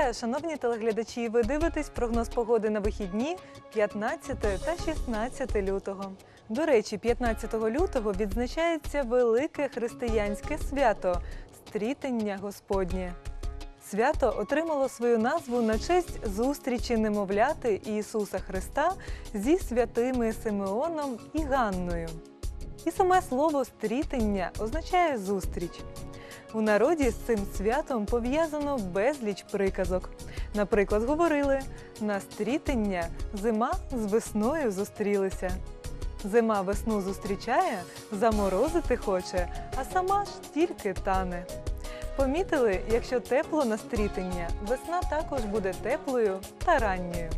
Вітаю, шановні телеглядачі! Ви дивитесь прогноз погоди на вихідні 15 та 16 лютого. До речі, 15 лютого відзначається велике християнське свято стрітення Господнє. Свято отримало свою назву на честь зустрічі немовляти Ісуса Христа зі святими Симеоном і Ганною. І саме слово стрітення означає зустріч. У народі з цим святом пов'язано безліч приказок. Наприклад, говорили на стрітення зима з весною зустрілися. Зима весну зустрічає, заморозити хоче, а сама ж тільки тане. Помітили, якщо тепло на стрітення, весна також буде теплою та ранньою.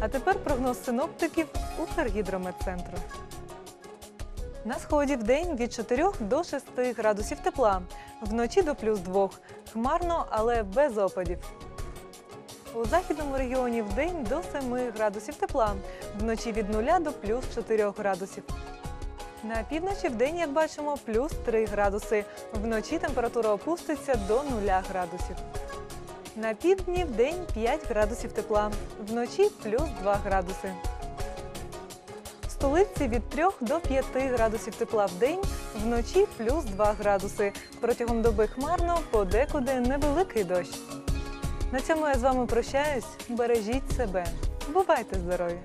А тепер прогноз синоптиків Укргідрометцентру. На сході в день від 4 до 6 градусів тепла, вночі до плюс 2. Хмарно, але без опадів. У західному регіоні в день до 7 градусів тепла, вночі від 0 до плюс 4 градусів. На півночі в день, як бачимо, плюс 3 градуси. Вночі температура опуститься до 0 градусів. На півдні в день 5 градусів тепла, вночі плюс 2 градуси столиці від 3 до 5 градусів тепла в день, вночі плюс 2 градуси. Протягом доби хмарно подекуди невеликий дощ. На цьому я з вами прощаюсь. Бережіть себе. Бувайте здорові!